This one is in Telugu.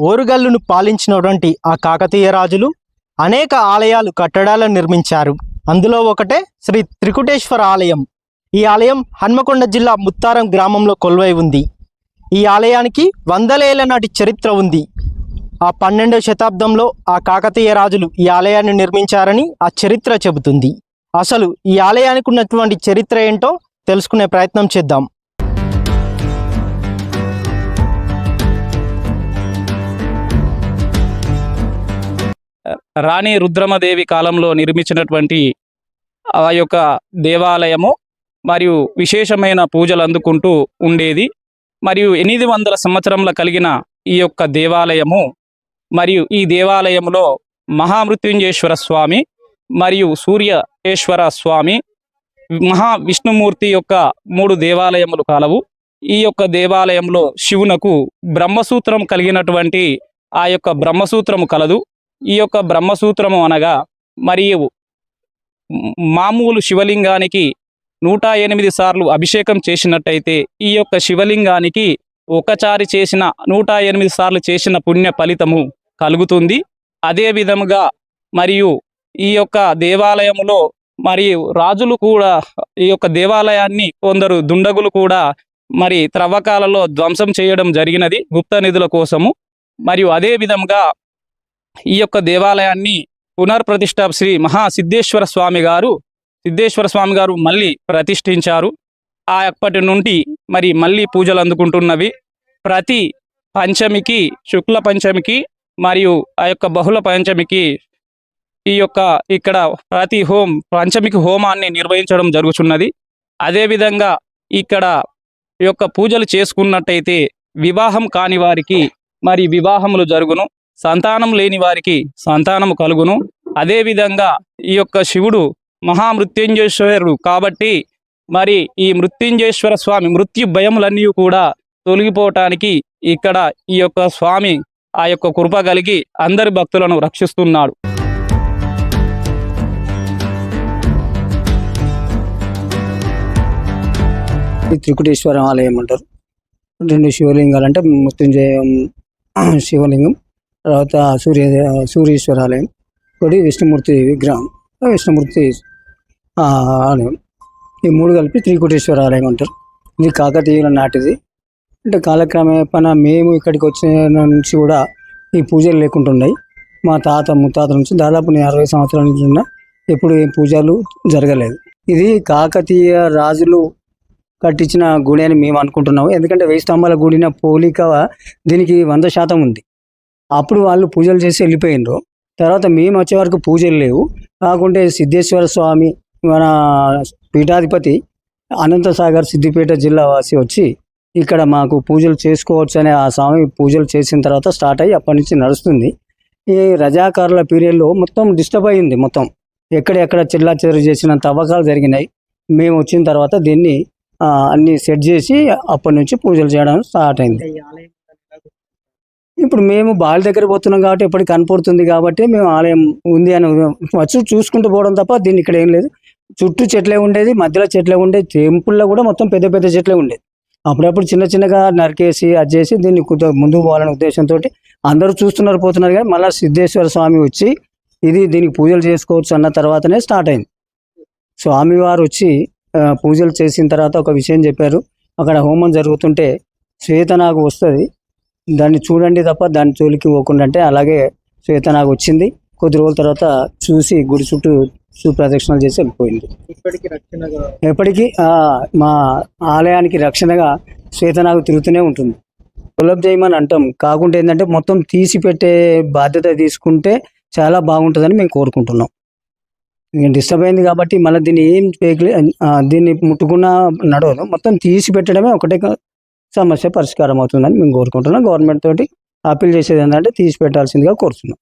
ఓరుగల్లును పాలించినటువంటి ఆ కాకతీయ రాజులు అనేక ఆలయాలు కట్టడాలను నిర్మించారు. అందులో ఒకటే శ్రీ త్రికుటేశ్వర ఆలయం. ఈ ఆలయం హన్మకొండ జిల్లా ముత్తారం గ్రామంలో కొలువై ఉంది. ఈ ఆలయానికి వందలేళ్ళ నాటి చరిత్ర ఉంది. ఆ పన్నెండవ శతాబ్దంలో ఆ కాకతీయ రాజులు ఈ ఆలయాన్ని నిర్మించారని ఆ చరిత్ర చెబుతుంది. అసలు ఈ ఆలయానికి ఉన్నటువంటి చరిత్ర ఏంటో తెలుసుకునే ప్రయత్నం చేద్దాం. రాణి రుద్రమదేవి కాలంలో నిర్మించినటువంటి ఆ యొక్క దేవాలయము మరియు విశేషమైన పూజలు అందుకుంటూ ఉండేది. మరియు ఎనిమిది వందల సంవత్సరంలో కలిగిన ఈ యొక్క దేవాలయము మరియు ఈ దేవాలయములో మహామృత్యుంజేశ్వర స్వామి మరియు సూర్యేశ్వర స్వామి మహా విష్ణుమూర్తి యొక్క మూడు దేవాలయములు కలవు. ఈ యొక్క దేవాలయంలో శివునకు బ్రహ్మసూత్రం కలిగినటువంటి ఆ యొక్క బ్రహ్మసూత్రము కలదు. ఈ యొక్క బ్రహ్మసూత్రము అనగా మరియు మామూలు శివలింగానికి నూట ఎనిమిది సార్లు అభిషేకం చేసినట్టయితే ఈ యొక్క శివలింగానికి ఒకసారి చేసిన నూట ఎనిమిది సార్లు చేసిన పుణ్య ఫలితము కలుగుతుంది. అదే విధముగా మరియు ఈ యొక్క దేవాలయములో మరియు రాజులు కూడా ఈ యొక్క దేవాలయాన్ని కొందరు దుండగులు కూడా మరి త్రవ్వకాలలో ధ్వంసం చేయడం జరిగినది గుప్త నిధుల కోసము. మరియు అదే విధముగా ఈ యొక్క దేవాలయాన్ని పునర్ప్రతిష్ఠ శ్రీ మహాసిద్ధేశ్వర స్వామి గారు సిద్ధేశ్వర స్వామి గారు మళ్ళీ ప్రతిష్ఠించారు. ఆ అప్పటి నుండి మరి మళ్ళీ పూజలు అందుకుంటున్నవి. ప్రతి పంచమికి శుక్ల పంచమికి మరియు ఆ యొక్క బహుళ పంచమికి ఈ యొక్క ఇక్కడ ప్రతి హోం పంచమికి హోమాన్ని నిర్వహించడం జరుగుతున్నది అదేవిధంగా ఇక్కడ ఈ యొక్క పూజలు చేసుకున్నట్టయితే వివాహం కాని వారికి మరి వివాహములు జరుగును. సంతానం లేని వారికి సంతానము కలుగును. అదేవిధంగా ఈ యొక్క శివుడు మహామృత్యుంజేశ్వరుడు కాబట్టి మరి ఈ మృత్యుంజేశ్వర స్వామి మృత్యు భయములన్నీ కూడా తొలగిపోవటానికి ఇక్కడ ఈ యొక్క స్వామి ఆ యొక్క కృప కలిగి అందరి భక్తులను రక్షిస్తున్నాడు. ఈ త్రికుటేశ్వర ఆలయం అంటారు. రెండు శివలింగాలు అంటే మృత్యుంజయం శివలింగం. తర్వాత సూర్య సూర్యేశ్వర ఆలయం ఒకటి విష్ణుమూర్తి విగ్రహం విష్ణుమూర్తి ఆ, ఆలయం. ఈ మూడు కలిపి త్రికుటేశ్వర ఆలయం అంటారు. ఇది కాకతీయుల నాటిది. అంటే కాలక్రమేపణ మేము ఇక్కడికి వచ్చిన నుంచి కూడా ఈ పూజలు లేకుంటున్నాయి. మా తాత ముత్తాత నుంచి దాదాపు నేను అరవై సంవత్సరాల నుంచి ఉన్న ఎప్పుడు ఏం పూజలు జరగలేదు. ఇది కాకతీయ రాజులు కట్టించిన గుడి అని మేము అనుకుంటున్నాము. ఎందుకంటే వెయ్యి స్తంభాల గుడిన పోలిక దీనికి వంద శాతం ఉంది. అప్పుడు వాళ్ళు పూజలు చేసి వెళ్ళిపోయినారు తర్వాత మేము వచ్చే వరకు పూజలు లేవు. కాకుంటే సిద్ధేశ్వర స్వామి మన పీఠాధిపతి అనంతసాగర్ సిద్దిపేట జిల్లా వాసి వచ్చి ఇక్కడ మాకు పూజలు చేసుకోవచ్చు అనే ఆ స్వామి పూజలు చేసిన తర్వాత స్టార్ట్ అయ్యి అప్పటి నుంచి నడుస్తుంది. ఈ రజాకారుల పీరియడ్లో మొత్తం డిస్టర్బ్ అయింది మొత్తం. ఎక్కడెక్కడ చిల్లా చెరు చేసిన తవ్వకాలు జరిగినాయి. మేము వచ్చిన తర్వాత దీన్ని అన్ని సెట్ చేసి అప్పటి నుంచి పూజలు చేయడం స్టార్ట్ అయింది. ఇప్పుడు మేము బాల దగ్గర పోతున్నాం కాబట్టి ఎప్పటికి కనపడుతుంది కాబట్టి మేము ఆలయం ఉంది అని వచ్చి చూసుకుంటూ పోవడం తప్ప దీన్ని ఇక్కడ ఏం లేదు. చుట్టూ చెట్లే ఉండేది మధ్యలో చెట్లే ఉండేది టెంపుల్లో కూడా మొత్తం పెద్ద పెద్ద చెట్లే ఉండేది. అప్పుడప్పుడు చిన్న చిన్నగా నరికేసి అది చేసి దీన్ని కొద్దిగా ముందుకు పోవాలనే ఉద్దేశంతో అందరూ చూస్తున్నారు పోతున్నారు కానీ మళ్ళీ సిద్ధేశ్వర స్వామి వచ్చి ఇది దీనికి పూజలు చేసుకోవచ్చు అన్న తర్వాతనే స్టార్ట్ అయింది. స్వామివారు వచ్చి పూజలు చేసిన తర్వాత ఒక విషయం చెప్పారు. అక్కడ హోమం జరుగుతుంటే శ్వేతనాగు వస్తుంది. దాన్ని చూడండి తప్ప దాని జోలికి పోకుండా అంటే అలాగే శ్వేతనాగు వచ్చింది. కొద్ది రోజుల తర్వాత చూసి గుడి చుట్టూ చూ ప్రదక్షిణలు చేసి వెళ్ళిపోయింది. ఎప్పటికీ మా ఆలయానికి రక్షణగా శ్వేతనాగు తిరుగుతూనే ఉంటుంది. డెవలప్ చేయమని అంటాం. కాకుంటే ఏంటంటే మొత్తం తీసి పెట్టే బాధ్యత తీసుకుంటే చాలా బాగుంటుందని మేము కోరుకుంటున్నాం. డిస్టర్బ్ అయింది కాబట్టి మళ్ళీ దీన్ని ఏం చేయలే దీన్ని ముట్టుకున్నా నడవదు. మొత్తం తీసి పెట్టడమే ఒకటే సమస్య పరిష్కారం అవుతుందని మేము కోరుకుంటున్నాం. గవర్నమెంట్ తోటి అప్పీల్ చేసేది ఏంటంటే తీసి పెట్టాల్సిందిగా కోరుతున్నాం.